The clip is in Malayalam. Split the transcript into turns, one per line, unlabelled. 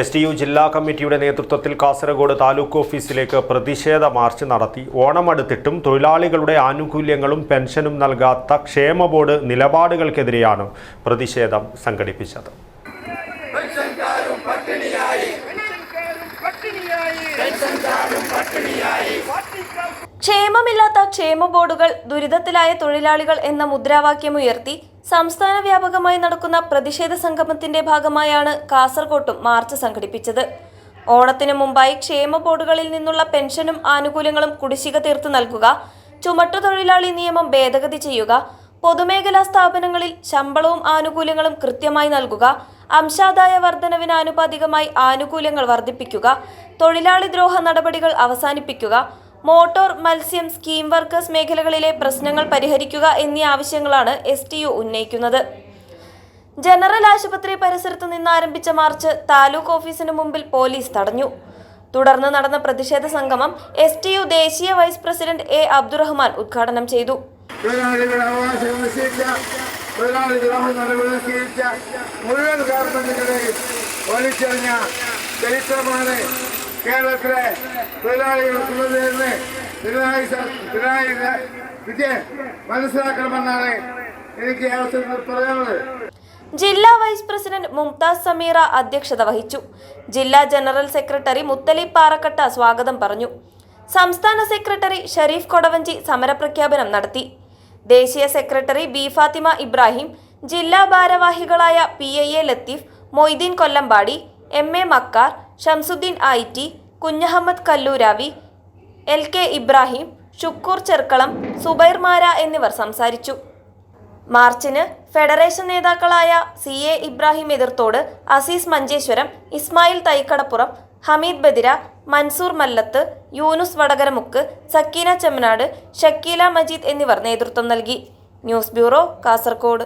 എസ് ടി യു ജില്ലാ കമ്മിറ്റിയുടെ നേതൃത്വത്തിൽ കാസർഗോഡ് താലൂക്ക് ഓഫീസിലേക്ക് പ്രതിഷേധ മാർച്ച് നടത്തി. ഓണമെടുത്തിട്ടും തൊഴിലാളികളുടെ ആനുകൂല്യങ്ങളും പെൻഷനും നൽകാത്ത ക്ഷേമ ബോർഡ് നിലപാടുകൾക്കെതിരെയാണ് പ്രതിഷേധം സംഘടിപ്പിച്ചത്.
ക്ഷേമമില്ലാത്ത ക്ഷേമ ബോർഡുകൾ ദുരിതത്തിലായ തൊഴിലാളികൾ എന്ന മുദ്രാവാക്യം ഉയർത്തി സംസ്ഥാന വ്യാപകമായി നടക്കുന്ന പ്രതിഷേധ സംഗമത്തിന്റെ ഭാഗമായാണ് കാസർകോട്ടും മാർച്ച് സംഘടിപ്പിച്ചത്. ഓണത്തിന് മുമ്പായി ക്ഷേമ ബോർഡുകളിൽ നിന്നുള്ള പെൻഷനും ആനുകൂല്യങ്ങളും കുടിശ്ശിക തീർത്തു നൽകുക ചുമട്ടുതൊഴിലാളി നിയമം ഭേദഗതി ചെയ്യുക പൊതുമേഖലാ സ്ഥാപനങ്ങളിൽ ശമ്പളവും ആനുകൂല്യങ്ങളും കൃത്യമായി നൽകുക അംശാദായ വർധനവിന് ആനുപാതികമായി ആനുകൂല്യങ്ങൾ വർദ്ധിപ്പിക്കുക തൊഴിലാളി ദ്രോഹ നടപടികൾ അവസാനിപ്പിക്കുക മോട്ടോർ മത്സ്യം സ്കീം വർക്കേഴ്സ് മേഖലകളിലെ പ്രശ്നങ്ങൾ പരിഹരിക്കുക എന്നീ ആവശ്യങ്ങളാണ് എസ് ടി യു ഉന്നയിക്കുന്നത്. ജനറൽ ആശുപത്രി പരിസരത്ത് നിന്ന് ആരംഭിച്ച മാർച്ച് താലൂക്ക് ഓഫീസിന് മുമ്പിൽ പോലീസ് തടഞ്ഞു. തുടർന്ന് നടന്ന പ്രതിഷേധ സംഗമം എസ് ടി യു ദേശീയ വൈസ് പ്രസിഡന്റ് എ അബ്ദുറഹ്മാൻ ഉദ്ഘാടനം ചെയ്തു.
തൊഴിലാളികളുടെ തൊഴിലാളി കേരളത്തിലെ തൊഴിലാളികൾക്കുള്ളതെന്ന് പിണറായി പിണറായി വിജയൻ മനസ്സിലാക്കണമെന്നാണ് എനിക്ക് ഈ അവസരത്തിൽ പറയാനുള്ളത്.
ജില്ലാ വൈസ് പ്രസിഡന്റ് മുംതാസ് സമീറ അധ്യക്ഷത വഹിച്ചു. ജില്ലാ ജനറൽ സെക്രട്ടറി മുത്തലി പാറക്കട്ട സ്വാഗതം പറഞ്ഞു. സംസ്ഥാന സെക്രട്ടറി ഷരീഫ് കൊടവഞ്ചി സമരപ്രഖ്യാപനം നടത്തി. ദേശീയ സെക്രട്ടറി ബി ഫാത്തിമ ഇബ്രാഹിം ജില്ലാ ഭാരവാഹികളായ P I A Latheef Moideen Kollampady M A Makkar Shamsuddin I T Kunhahammad Kalluravi L K Ibrahim Shukoor Cherkalam Subair Mara എന്നിവർ സംസാരിച്ചു. മാർച്ചിന് ഫെഡറേഷൻ നേതാക്കളായ സി എ ഇബ്രാഹിം എതിർത്തോട് അസീസ് മഞ്ചേശ്വരം ഇസ്മായിൽ തൈക്കടപ്പുറം ഹമീദ് ബദിര മൻസൂർ മല്ലത്ത് യൂനുസ് വടകരമുക്ക് സക്കീന ചെമ്മനാട് ഷക്കീല മജീദ് എന്നിവർ നേതൃത്വം നൽകി. News bureau Kasaragod